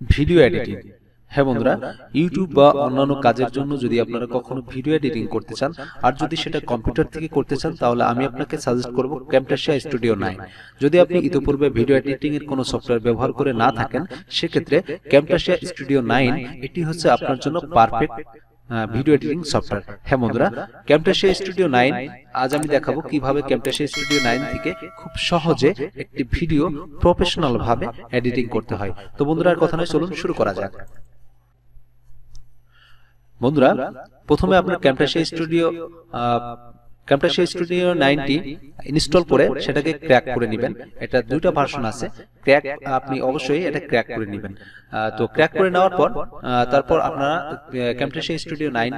Video editing হ্যাঁ বন্ধুরা YouTube বা অন্যান্য কাজের জন্য যদি আপনারা কখনো ভিডিও এডিটিং করতে চান আর যদি সেটা কম্পিউটার থেকে করতে চান তাহলে আমি আপনাকে সাজেস্ট করব ক্যামটাশিয়া স্টুডিও নাইন যদি আপনি ইতিপূর্বে ভিডিও এডিটিং এর কোনো সফটওয়্যার ব্যবহার করে না থাকেন সেক্ষেত্রে ক্যামটাশিয়া স্টুডিও নাইন এটি হচ্ছে আপনার জন্য পারফেক্ট ভিডিও এডিটিং সফটওয়্যার হ্যাঁ বন্ধুরা ক্যামটাশিয়া স্টুডিও নাইন আজ আমি দেখাবো কীভাবে ক্যামটাশিয়া স্টুডিও নাইন থেকে খুব সহজে একটি ভিডিও প্রফেশনাল ভাবে এডিটিং করতে হয়। তো বন্ধুরা আর কথা নয় চলুন শুরু করা যাক। বন্ধুরা প্রথমে আপনার Camtasia studio Camtasia studio ninety install করে সেটাকে ক্র্যাক করে নেবেন। এটা দুইটা ভার্সন আছে। ক্র্যাক আপনি অবশ্যই এটা ক্র্যাক করে নেবেন। তো ক্র্যাক করে নেওয়ার পর তারপর আপনারা ক্যামটাশিয়া স্টুডিও নাইন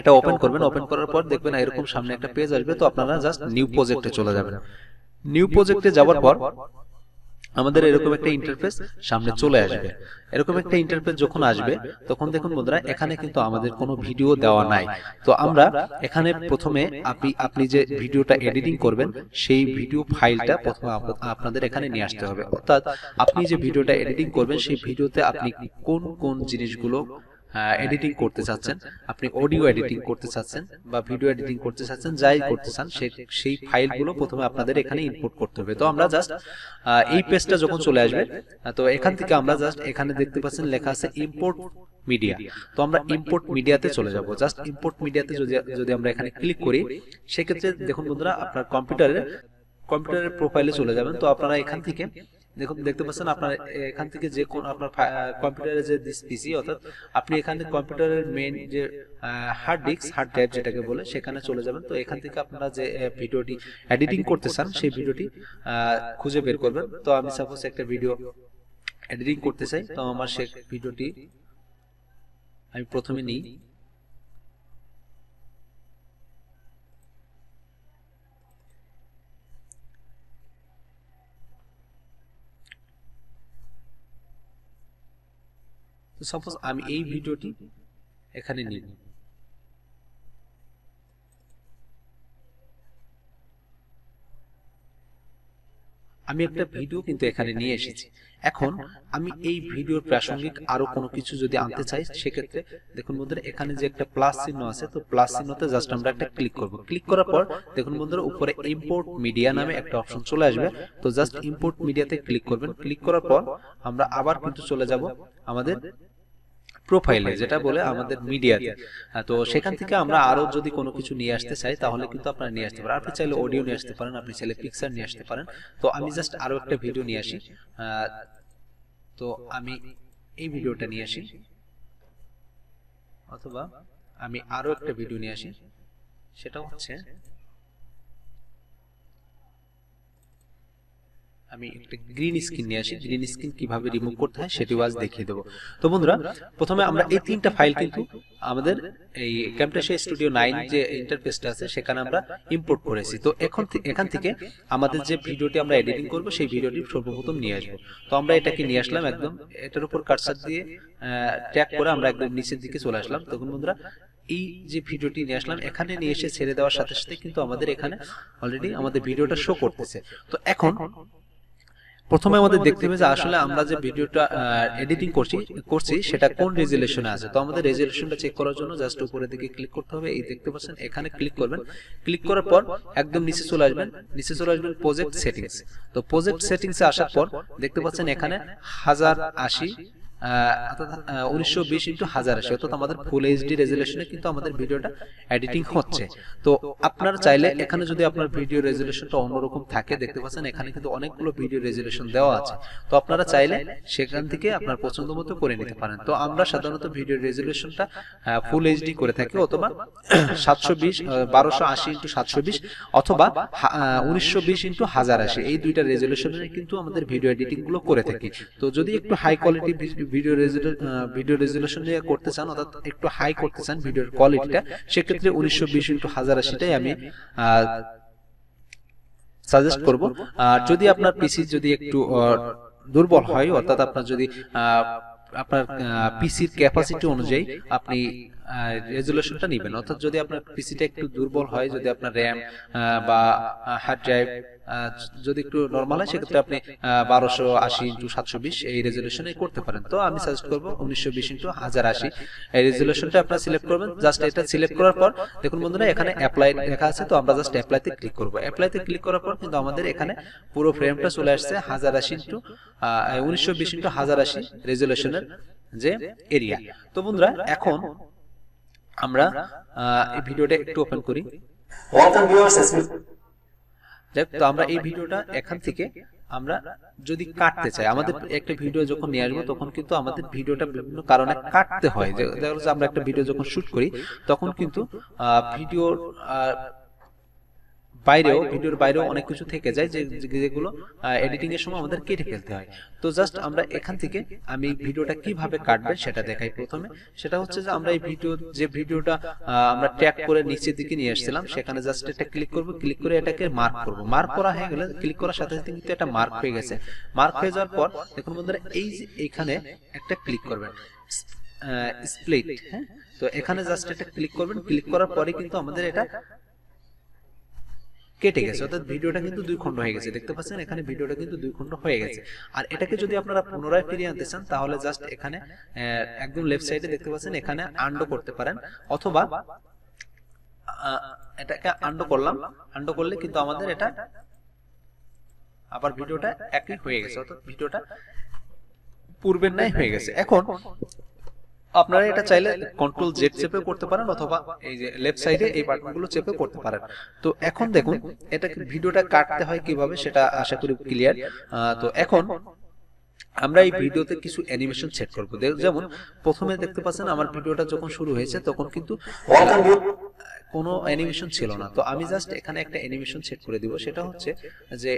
এটা ওপেন করবেন। ওপেন করার পর দেখবেন এরকম সামনে একটা পেজ আসবে তো আপনারা জাস্ট নিউ প্রজেক্টে চলে যাবেন। নিউ প্রজেক্টে যাওয়ার পর আমাদের এরকম একটা ইন্টারফেস সামনে চলে আসবে। এরকম একটা ইন্টারফেস যখন আসবে, তখন দেখুন বন্ধুরা এখানে কিন্তু আমাদের কোনো ভিডিও দেওয়া নাই। তো আমরা এখানে প্রথমে আপনি আপনি যে ভিডিওটা এডিটিং করবেন, সেই ভিডিও ফাইলটা প্রথমে আপনাদের এখানে নিয়ে আসতে হবে। অর্থাৎ আপনি যে ভিডিওটা এডিটিং করবেন, সেই ভিডিওতে আপনি কোন কোন জিনিসগুলো এডিটিং করতে চাচ্ছেন। আপনি অডিও এডিটিং করতে চাচ্ছেন বা ভিডিও এডিটিং করতে চাচ্ছেন যাই করতে চান সেই ফাইলগুলো প্রথমে আপনাদের এখানে ইনপুট করতে হবে। তো আমরা জাস্ট এই পেজটা যখন চলে আসবে তো এখান থেকে আমরা জাস্ট এখানে দেখতে পাচ্ছেন লেখা আছে ইম্পোর্ট মিডিয়া তো আমরা ইম্পোর্ট মিডিয়াতে চলে যাব। জাস্ট ইম্পোর্ট মিডিয়াতে যদি যদি আমরা এখানে ক্লিক করি সেক্ষেত্রে দেখুন বন্ধুরা আপনার কম্পিউটারে কম্পিউটারের প্রোফাইলে চলে যাবেন। তো আপনারা এখান থেকে দেখুন দেখতে পাচ্ছেন আপনার এখান থেকে যে কোন আপনার কম্পিউটারের যে পিসি অর্থাৎ আপনি এখানে কম্পিউটারের মেইন যে হার্ড ডিস্ক হার্ড ড্রাইভ যেটাকে বলে সেখানে চলে যাবেন। তো এখান থেকে আপনারা যে ভিডিওটি এডিটিং করতে চান সেই ভিডিওটি আহ, খুঁজে বের করবেন। তো আমি সাপোজ একটা ভিডিও এডিটিং করতে চাই তো আমার সে ভিডিওটি আমি প্রথমে নিই। তো সাপোজ আমি এই ভিডিওটি এখানে নিব। আমি একটা ভিডিও কিন্তু এখানে নিয়ে এসেছি। এখন আমি এই ভিডিওর প্রাসঙ্গিক আরও কোনো কিছু যদি আনতে চাই সেক্ষেত্রে দেখুন বন্ধুরা এখানে যে একটা প্লাস চিহ্ন আছে তো প্লাস চিহ্নতে জাস্ট আমরা একটা ক্লিক করব। ক্লিক করার পর দেখুন বন্ধুরা উপরে ইম্পোর্ট মিডিয়া নামে একটা অপশন চলে আসবে। তো জাস্ট ইম্পোর্ট মিডিয়াতে ক্লিক করবেন। ক্লিক করার পর আমরা আবার কিন্তু চলে যাব আমাদের প্রোফাইলে যেটা বলে আমাদের মিডিয়াতে তো। সেখান থেকে আমরা আরও যদি কোনো কিছু নিয়ে আসতে চাই তাহলে কিন্তু আপনারা নিয়ে আসতে পারেন আপনি চাইলে অডিও নিয়ে আসতে পারেন আপনি চাইলে পিকচার নিয়ে আসতে পারেন। তো আমি জাস্ট আরও একটা ভিডিও নিয়ে আসি। তো আমি এই ভিডিওটা নিয়ে আসি। অথবা আমি আরও একটা ভিডিও নিয়ে আসি। সেটা হচ্ছে আমি একটা গ্রিন স্ক্রিন নিয়ে আসি গ্রিন স্ক্রিন কীভাবে রিমুভ করতে হয় সেটিও আজ দেখিয়ে দেবো। তো বন্ধুরা প্রথমে আমরা এই তিনটা ফাইল কিন্তু আমাদের এই ক্যামটাশিয়া স্টুডিও নাইন যে ইন্টারফেসটা আছে সেখানে আমরা ইম্পোর্ট করেছি তো এখন এখান থেকে আমাদের যে ভিডিওটি আমরা এডিটিং করব সেই ভিডিওটি সর্বপ্রথম নিয়ে আসব তো আমরা এটাকে নিয়ে আসলাম একদম এটার উপর কাটসার দিয়ে ট্যাগ করে আমরা একদম নিচের দিকে চলে আসলাম তখন বন্ধুরা এই যে ভিডিওটি নিয়ে আসলাম এখানে নিয়ে এসে ছেড়ে দেওয়ার সাথে সাথে কিন্তু আমাদের এখানে অলরেডি আমাদের ভিডিওটা শো করতেছে তো এখন প্রথমে আমাদের দেখতে হবে যে আসলে আমরা যে ভিডিওটা এডিটিং করছি করছি সেটা কোন রেজুলেশনে আছে? তো আমাদের রেজুলেশনটা চেক করার জন্য জাস্ট উপরে দিকে ক্লিক করতে হবে। এই দেখতে পাচ্ছেন এখানে ক্লিক করবেন। ক্লিক করার পর একদম নিচে চলে আসবেন। নিচে চলে আসবেন প্রজেক্ট সেটিংস তো প্রজেক্ট সেটিংসে আসার পর দেখতে পাচ্ছেন এখানে হাজার আশি আপনারা চাইলে রেজুলেশন দেওয়া আছে। সেখান থেকে আপনার পছন্দ মতো করে নিতে পারেন। তো আমরা সাধারণত ভিডিও রেজুলেশনটা ফুল এইচডি করে থাকি, অথবা সাতশো বিশ বারোশো আশি ইন্টু সাতশো বিশ, অথবা উনিশশো বিশ ইন্টু হাজার আশি। এই দুইটা রেজুলেশনে কিন্তু আমাদের ভিডিও এডিটিংগুলো করে থাকি। তো যদি একটু high quality video video resolution নিয়ে করতে চান, অর্থাৎ একটু হাই করতে চান ভিডিওর কোয়ালিটিটা সেক্ষেত্রে উনিশশো বিশ ইন্টু হাজার আশিটাই আমি সাজেস্ট করব। আর যদি আপনার পিসি যদি একটু দুর্বল হয়, অর্থাৎ আপনার যদি আপনার পিসির ক্যাপাসিটি অনুযায়ী আপনি রেজুলেশনটা নেবেন। অর্থাৎ যদি আপনার পিসিটা একটু দুর্বল হয়, যদি আপনার র্যাম বা হার্ড ড্রাইভ যদি একটু নর্মাল হয়, সেক্ষেত্রে আপনি বারোশো আশি ইন্টু সাতশো বিশ এই রেজুলেশনে করতে পারেন। তো আমি সাজেস্ট করব উনিশশো বিশ ইন্টু হাজার আশি। এই রেজুলেশনটা আপনারা সিলেক্ট করবেন। জাস্ট এটা সিলেক্ট করার পর, দেখুন বন্ধুরা, এখানে অ্যাপ্লাই লেখা আছে, তো আমরা জাস্ট অ্যাপ্লাইতে ক্লিক করব। অ্যাপ্লাইতে ক্লিক করার পর কিন্তু আমাদের এখানে পুরো ফ্রেমটা চলে আসছে হাজার আশি ইন্টু উনিশশো বিশ ইন্টু হাজার আশি রেজুলেশনের যে এরিয়া তো বন্ধুরা, এখন আমরা এই ভিডিওটা একটু ওপেন করি me. তো আমরা এই ভিডিওটা এখান থেকে আমরা যদি কাটতে চাই আমাদের একটা ভিডিও যখন নিয়ে আসব তখন কিন্তু আমাদের ভিডিওটা বিভিন্ন কারণে কাটতে হয় যে- দেখা যাচ্ছে আমরা একটা ভিডিও যখন শুট করি তখন কিন্তু ভিডিওর বাইরেও ভিডিওর বাইরেও অনেক কিছু থেকে যায় যে যেগুলো এডিটিং এর সময় আমাদের কেটে ফেলতে হয়। তো জাস্ট আমরা এখান থেকে আমি ভিডিওটা কীভাবে কাটবে সেটা দেখাই প্রথমে। সেটা হচ্ছে যে আমরা এই ভিডিও যে ভিডিওটা আমরা ট্যাগ করে নিচের দিকে নিয়ে আসছিলাম। সেখানে জাস্ট এটা ক্লিক করব ক্লিক করে এটাকে মার্ক করব। মার্ক করা হয়ে গেলে ক্লিক করার সাথে সাথে কিন্তু এটা মার্ক হয়ে গেছে মার্ক হয়ে যাওয়ার পর দেখুন বন্ধুরা এই যে এইখানে একটা ক্লিক করবেন স্প্লিট হ্যাঁ তো এখানে জাস্ট এটা ক্লিক করবেন। ক্লিক করার পরে কিন্তু আমাদের এটা কেটে গেছে। অর্থাৎ ভিডিওটা কিন্তু দুই খণ্ড হয়ে গেছে। দেখতে পাচ্ছেন এখানে ভিডিওটা কিন্তু দুই খণ্ড হয়ে গেছে। আর এটাকে যদি আপনারা পুনরায় ফিরিয়ে আনতে চান তাহলে জাস্ট এখানে একদম লেফট সাইডে দেখতে পাচ্ছেন এখানে আন্ডো করতে পারেন। অথবা এটাকে আন্ডো করলাম। আন্ডো করলে কিন্তু আমাদের এটা আবার ভিডিওটা একই হয়ে গেছে। অর্থাৎ ভিডিওটা পূর্বের ন্যায় হয়ে গেছে। এখন আপনারা এটা চাইলে কন্ট্রোল জেড চেপে করতে পারেন অথবা এই যে লেফট সাইডে এই বাটনগুলো চেপে করতে পারেন। তো এখন দেখুন এটা ভিডিওটা কাটতে হয় কীভাবে সেটা আশা করি ক্লিয়ার তো এখন আমরা এই ভিডিওতে কিছু অ্যানিমেশন সেট করব। যেমন প্রথমে দেখতে পাচ্ছেন আমার ভিডিওটা যখন শুরু হয়েছে তখন কিন্তু কোনো অ্যানিমেশন ছিল না। তো আমি জাস্ট এখানে একটা অ্যানিমেশন সেট করে দিব। সেটা হচ্ছে যে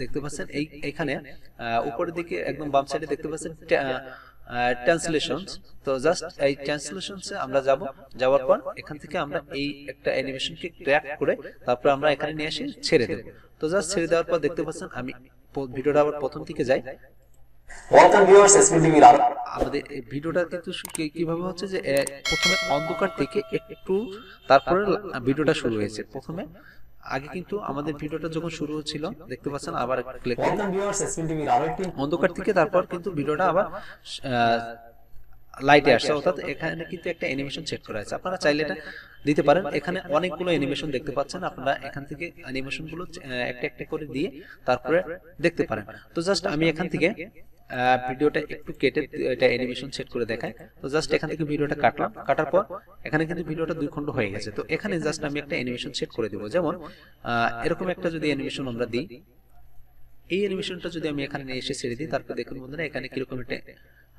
দেখতে পাচ্ছেন এই এখানে আহ, উপরের দিকে একদম বাম সাইডে দেখতে পাচ্ছেন ট্রান্সলেশন তো জাস্ট এই ট্রান্সলেশনসে আমরা যাব। যাওয়ার পর এখান থেকে আমরা এই একটা অ্যানিমেশনকে ট্র্যাক করে তারপর আমরা এখানে নিয়ে এসে ছেড়ে দেব। তো জাস্ট ছেড়ে দেওয়ার পর দেখতে পাচ্ছেন আমি ভিডিওটা আবার প্রথম থেকে যাই। আমাদের এই ভিডিওটা কিন্তু কীভাবে হচ্ছে যে প্রথমে অন্ধকার থেকে একটু তারপরে ভিডিওটা শুরু হয়েছে। প্রথমে আগে কিন্তু আমাদের ভিডিওটা যখন শুরু হচ্ছিল দেখতে পাচ্ছেন আবার ক্লিক অন্ধকার থেকে তারপর কিন্তু ভিডিওটা আবার লাইটে আসছে। অর্থাৎ এখানে কিন্তু একটা অ্যানিমেশন সেট করা আছে। আপনারা চাইলে এটা দিতে পারেন। এখানে অনেকগুলো অ্যানিমেশন দেখতে পাচ্ছেন। আপনারা এখান থেকে অ্যানিমেশনগুলো আহ, একটা একটা করে দিয়ে তারপরে দেখতে পারেন। তো জাস্ট আমি এখান থেকে ভিডিওটা একটু কেটে এটা অ্যানিমেশন সেট করে দেখাই তো জাস্ট এখান থেকে ভিডিওটা কাটলাম। কাটার পর এখানে কিন্তু ভিডিওটা দুই খণ্ড হয়ে গেছে। তো এখানে জাস্ট আমি একটা অ্যানিমেশন সেট করে দেবো। যেমন এরকম একটা যদি অ্যানিমেশন আমরা দিই এই অ্যানিমেশনটা যদি আমি এখানে নিয়ে এসে ছেড়ে দিই তারপর দেখুন বন্ধুরা এখানে কীরকম একটা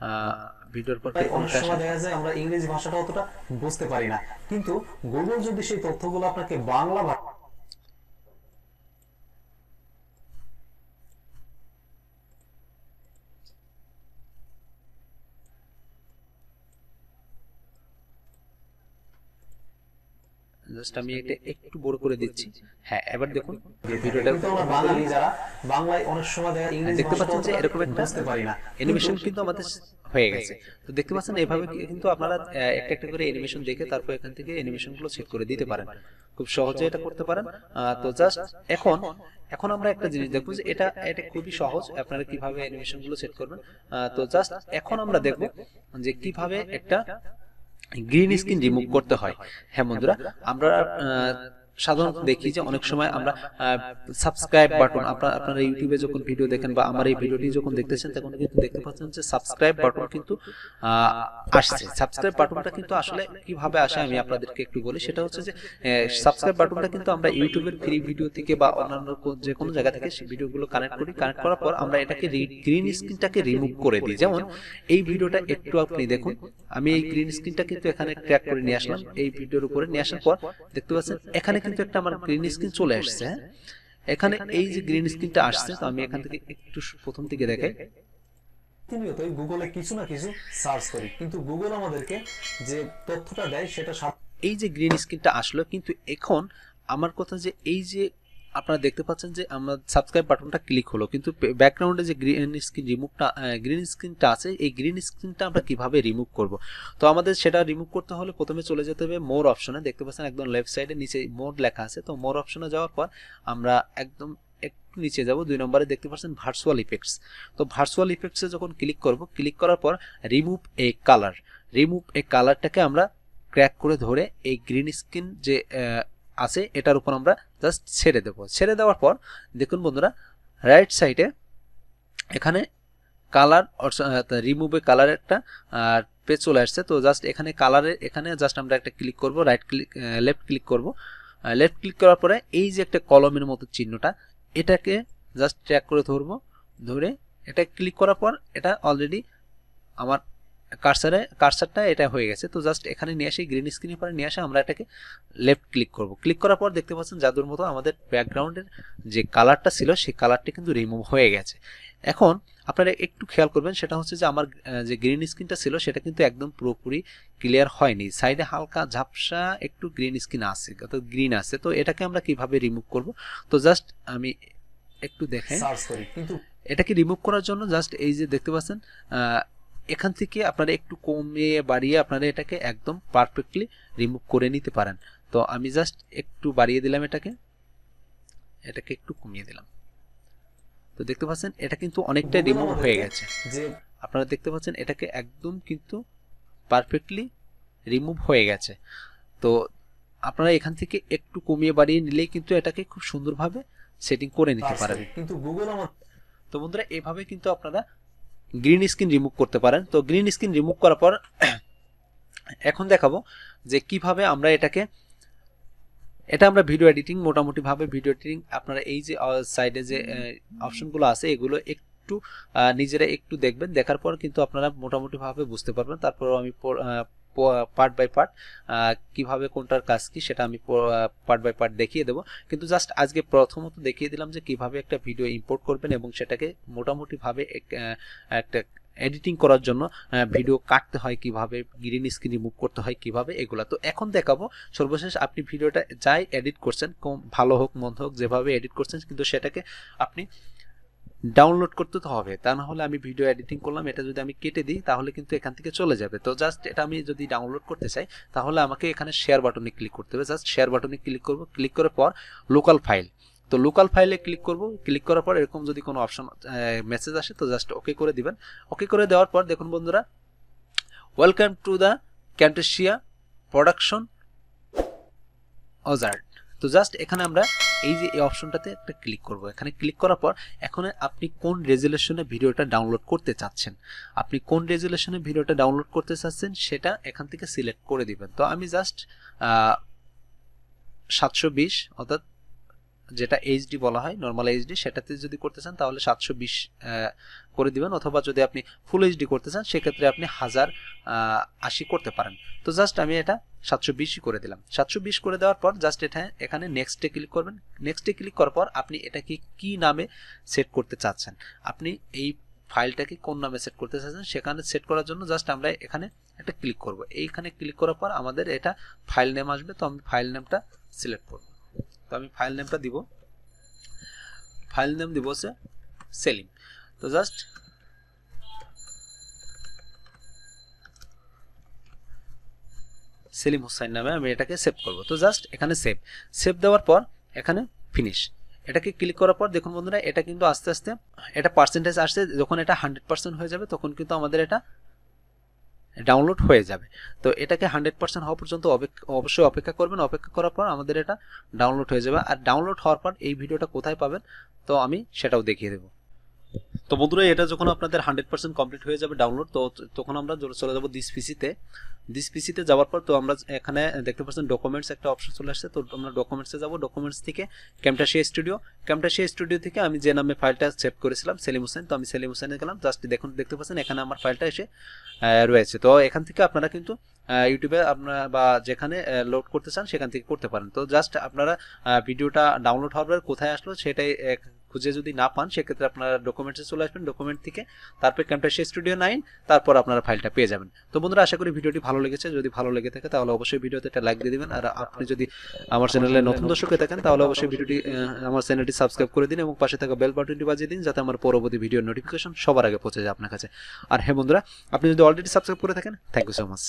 আহ, ভিডিওর পর অনেক সময় দেখা যায় আমরা ইংরেজি ভাষাটা অতটা বুঝতে পারি না। কিন্তু গুগল যদি সেই তথ্যগুলো আপনাকে বাংলা জাস্ট আমি এটা একটু বড় করে দিচ্ছি। হ্যাঁ এবার দেখুন। ভিডিওটা বাঙালি যারা বাংলায় অনেক সময় দেখা ইংরেজি দেখতে পাচ্ছেন যে এরকম একটা বুঝতে পারি না। অ্যানিমেশন কিন্তু আমাদের হয়ে গেছে। তো দেখতে পাচ্ছেন এভাবে কিন্তু আপনারা একটা একটা করে অ্যানিমেশন দেখে তারপর এখান থেকে অ্যানিমেশনগুলো সেট করে দিতে পারেন। খুব সহজে এটা করতে পারেন। তো জাস্ট এখন এখন আমরা একটা জিনিস দেখব যে এটা এটা খুবই সহজ আপনারা কীভাবে অ্যানিমেশনগুলো সেট করবেন। তো জাস্ট এখন আমরা দেখব যে কীভাবে একটা গ্রিন স্ক্রিন রিমুভ করতে হয়। হ্যাঁ বন্ধুরা আমরা আহ, সাধারণত দেখি যে অনেক সময় আমরা সাবস্ক্রাইব বাটন আপনারা আপনারা ইউটিউবে যখন ভিডিও দেখেন বা আমার এই ভিডিওটি যখন দেখতেছেন তখন কিন্তু দেখতে পাচ্ছেন যে সাবস্ক্রাইব বাটন কিন্তু আসছে। সাবস্ক্রাইব বাটনটা কিন্তু আসলে কীভাবে আসে আমি আপনাদেরকে একটু বলি। সেটা হচ্ছে যে সাবস্ক্রাইব বাটনটা কিন্তু আমরা ইউটিউবের ফ্রি ভিডিও থেকে বা অন্যান্য যে কোনো জায়গা থেকে সেই ভিডিওগুলো কানেক্ট করি। কানেক্ট করার পর আমরা এটাকে গ্রিন স্ক্রিনটাকে রিমুভ করে দিই। যেমন এই ভিডিওটা একটু আপনি দেখুন। আমি এই গ্রিন স্ক্রিনটা কিন্তু এখানে ট্র্যাক করে নিয়ে আসলাম। এই ভিডিওর উপরে নিয়ে আসার পর দেখতে পাচ্ছেন এখানে কিন্তু একটা আমার গ্রিন স্ক্রিন চলে আসছে? এখানে এই যে গ্রিন স্ক্রিনটা আসছে তো আমি এখান থেকে একটু প্রথম থেকে দেখাই গুগলে কিছু না কিছু সার্চ করি। কিন্তু গুগল আমাদেরকে যে তথ্যটা দেয় সেটা এই যে গ্রিন স্ক্রিনটা আসলো কিন্তু এখন আমার কথা যে এই যে আপনারা দেখতে পাচ্ছেন যে আমার সাবস্ক্রাইব বাটনটা ক্লিক হলো। কিন্তু ব্যাকগ্রাউন্ডে যে গ্রিন স্ক্রিন রিমুভটা গ্রিন স্ক্রিনটা আছে, এই গ্রিন স্ক্রিনটা আমরা কীভাবে রিমুভ করব? তো আমাদের সেটা রিমুভ করতে হলে প্রথমে চলে যেতে হবে মোর অপশনে দেখতে পাচ্ছেন একদম লেফট সাইডে নিচে মোর লেখা আছে। তো মোর অপশনে যাওয়ার পর আমরা একদম একটু নিচে যাব। দুই নম্বরে দেখতে পাচ্ছেন ভার্চুয়াল ইফেক্টস তো ভার্চুয়াল ইফেক্টসে যখন ক্লিক করব ক্লিক করার পর remove a colour remove a কালারটাকে আমরা ক্র্যাক করে ধরে এই গ্রিন স্ক্রিন যে আছে, এটার উপর আমরা জাস্ট ছেড়ে দেবো। ছেড়ে দেওয়ার পর, দেখুন বন্ধুরা রাইট সাইডে এখানে কালার রিমুভে কালার একটা পেজ চলে আসছে। তো জাস্ট এখানে কালারে এখানে জাস্ট আমরা একটা ক্লিক করব রাইট ক্লিক লেফট ক্লিক করব। লেফট ক্লিক করার পরে এই যে একটা কলমের মতো চিহ্নটা, এটাকে জাস্ট ট্র্যাক করে ধরবো। ধরে এটা ক্লিক করার পর, এটা অলরেডি আমার কার্সারে কার্সারটা এটা হয়ে গেছে। তো জাস্ট এখানে নিয়ে আসি গ্রিন স্ক্রিনের পরে নিয়ে আসে আমরা এটাকে লেফট ক্লিক করব। ক্লিক করার পর দেখতে পাচ্ছেন জাদুর মতো আমাদের ব্যাকগ্রাউন্ডের যে কালারটা ছিল সেই কালারটা কিন্তু রিমুভ হয়ে গেছে। এখন আপনারা একটু খেয়াল করবেন সেটা হচ্ছে যে আমার যে গ্রিন স্ক্রিনটা ছিল সেটা কিন্তু একদম পুরোপুরি ক্লিয়ার হয়নি। সাইডে হালকা ঝাপসা একটু গ্রিন স্ক্রিন আছে অর্থাৎ গ্রিন আছে। তো এটাকে আমরা কীভাবে রিমুভ করব? তো জাস্ট আমি একটু দেখেন সার্চ করি। কিন্তু এটাকে রিমুভ করার জন্য জাস্ট এই যে দেখতে পাচ্ছেন এখান থেকে আপনারা একটু কমিয়ে বাড়িয়ে আপনারা এটাকে একদম পারফেক্টলি রিমুভ করে নিতে পারেন। তো আমি জাস্ট একটু বাড়িয়ে দিলাম এটাকে। এটাকে একটু কমিয়ে দিলাম। তো দেখতে পাচ্ছেন এটা কিন্তু অনেকটা রিমুভ হয়ে গেছে। আপনারা দেখতে পাচ্ছেন এটাকে একদম কিন্তু পারফেক্টলি রিমুভ হয়ে গেছে। তো আপনারা এখান থেকে একটু কমিয়ে বাড়িয়ে নিলেই কিন্তু এটাকে খুব সুন্দরভাবে সেটিং করে নিতে পারবেন। কিন্তু গুগল আমার তো বন্ধুরা এভাবে কিন্তু আপনারা গ্রিন স্ক্রিন রিমুভ করতে পারেন। তো গ্রিন স্ক্রিন রিমুভ করার পর এখন দেখাবো যে কীভাবে আমরা এটাকে এটা আমরা ভিডিও এডিটিং মোটামুটিভাবে ভিডিও এডিটিং আপনারা এই যে সাইডে যে অপশনগুলো আছে এগুলো একটু নিজেরা একটু দেখবেন। দেখার পর কিন্তু আপনারা মোটামুটিভাবে বুঝতে পারবেন। তারপর আমি পার্ট বাই পার্ট কীভাবে কোনটার কাজ কি সেটা আমি পার্ট বাই পার্ট দেখিয়ে দেবো। কিন্তু জাস্ট আজকে প্রথমত দেখিয়ে দিলাম যে কীভাবে একটা ভিডিও ইম্পোর্ট করবেন এবং সেটাকে মোটামুটি ভাবে একটা এডিটিং করার জন্য ভিডিও কাটতে হয় কীভাবে গ্রিন স্ক্রিন রিমুভ করতে হয় কীভাবে, এগুলা। তো এখন দেখাবো। সর্বশেষ আপনি ভিডিওটা যাই এডিট করছেন ভালো হোক, মন্দ হোক, যেভাবে এডিট করছেন, কিন্তু সেটাকে আপনি ডাউনলোড করতে তো হবে। তা না হলে আমি ভিডিও এডিটিং করলাম, এটা যদি আমি কেটে দিই, তাহলে কিন্তু এখান থেকে চলে যাবে। তো জাস্ট এটা আমি যদি ডাউনলোড করতে চাই, তাহলে আমাকে এখানে শেয়ার বাটনে ক্লিক করতে হবে। জাস্ট শেয়ার বাটনে ক্লিক করব ক্লিক করার পর লোকাল ফাইল তো লোকাল ফাইলে ক্লিক করব ক্লিক করার পর এরকম যদি কোনো অপশন মেসেজ আসে, তো জাস্ট ওকে করে দিবেন। ওকে করে দেওয়ার পর দেখুন বন্ধুরা welcome to the Camtasia production অজার্ট তো জাস্ট এখানে আমরা এই যে এই অপশনটাতে একটা ক্লিক করব। এখানে ক্লিক করার পর এখন আপনি কোন রেজুলেশনে ভিডিওটা ডাউনলোড করতে চাচ্ছেন? আপনি কোন রেজুলেশনে ভিডিওটা ডাউনলোড করতে চাচ্ছেন সেটা এখান থেকে সিলেক্ট করে দিবেন। তো আমি জাস্ট সাতশো বিশ অর্থাৎ যেটা এইচডি বলা হয় নর্মাল এইচডি সেটাতে যদি করতে চান তাহলে সাতশো বিশ করে দিবেন। অথবা যদি আপনি ফুল এইচডি করতে চান, সেক্ষেত্রে আপনি হাজার আশি করতে পারেন। তো জাস্ট আমি এটা সাতশো বিশই করে দিলাম। সাতশো বিশ করে দেওয়ার পর জাস্ট এটা এখানে নেক্সটে ক্লিক করবেন। নেক্সটে ক্লিক করার পর আপনি এটাকে কি নামে সেট করতে চাচ্ছেন? আপনি এই ফাইলটাকে কোন নামে সেট করতে চাচ্ছেন সেখানে সেট করার জন্য জাস্ট আমরা এখানে একটা ক্লিক করব। এইখানে ক্লিক করার পর আমাদের এটা ফাইল নেম আসবে, তো আমি ফাইল নেমটা সিলেক্ট করব। তো আমি ফাইল নেমটা দিব। ফাইল নেম দিব হচ্ছে সেলিম। তো জাস্ট সেলিম হোসাইন নামে আমি এটাকে সেভ করব। তো জাস্ট এখানে সেভ সেভ দেওয়ার পর এখানে ফিনিশ এটাকে ক্লিক করার পর দেখুন বন্ধুরা, এটা কিন্তু আস্তে আস্তে, এটা পার্সেন্টেজ আসছে, যখন এটা হান্ড্রেড পার্সেন্ট হয়ে যাবে তখন কিন্তু আমাদের এটা ডাউনলোড হয়ে যাবে। তো এটাকে হান্ড্রেড পার্সেন্ট হওয়া পর্যন্ত অবশ্যই অপেক্ষা করবেন। অপেক্ষা করার পর আমাদের এটা ডাউনলোড হয়ে যাবে। আর ডাউনলোড হওয়ার পর এই ভিডিওটা কোথায় পাবেন, তো আমি সেটাও দেখিয়ে দেবো। তো বন্ধুরা, এটা যখন আপনাদের হান্ড্রেড পার্সেন্ট কমপ্লিট হয়ে যাবে ডাউনলোড তো তখন আমরা চলে যাব দিস পিসিতে দিস পিসিতে যাওয়ার পর তো আমরা এখানে দেখতে পাচ্ছেন ডকুমেন্টস একটা অপশন চলে আসছে। তো আমরা ডকুমেন্টসে যাব। ডকুমেন্টস থেকে ক্যামটাশিয়া স্টুডিও ক্যামটাশিয়া স্টুডিও থেকে আমি যে নামে ফাইলটা সেভ করেছিলাম, সেলিম হোসেন, তো আমি সেলিম হোসেনে গেলাম। জাস্ট দেখুন, দেখতে পাচ্ছেন, এখানে আমার ফাইলটা এসে রয়েছে। তো এখান থেকে আপনারা কিন্তু ইউটিউবে আপনারা বা যেখানে লোড করতে চান, সেখান থেকে করতে পারেন। তো জাস্ট আপনারা ভিডিওটা ডাউনলোড হওয়ার কোথায় আসলো, সেটাই খুঁজে যদি না পান সেক্ষেত্রে আপনারা ডকুমেন্টসে চলে আসবেন ডকুমেন্ট থেকে। তারপর ক্যাম্পটাশিয়া স্টুডিও নাইন তারপর আপনারা ফাইলটা পেয়ে যাবেন। তো বন্ধুরা আশা করি ভিডিওটি ভালো লেগেছে। যদি ভালো লেগে থাকে তাহলে অবশ্যই ভিডিওতে একটা লাইক দিয়ে দিবেন। আর আপনি যদি আমার চ্যানেলে নতুন দর্শক হয়ে থাকেন তাহলে অবশ্যই ভিডিওটি আমার চ্যানেলটি সাবস্ক্রাইব করে দিন এবং পাশে থাকা বেল বাটনটি বাজিয়ে দিন যাতে আমার পরবর্তী ভিডিওর নোটিফিকেশন সবার আগে পৌঁছে যায় আপনার কাছে। আর হ্যাঁ বন্ধুরা আপনি যদি অলরেডি সাবস্ক্রাইব করে থাকেন থ্যাংক ইউ সো মাচ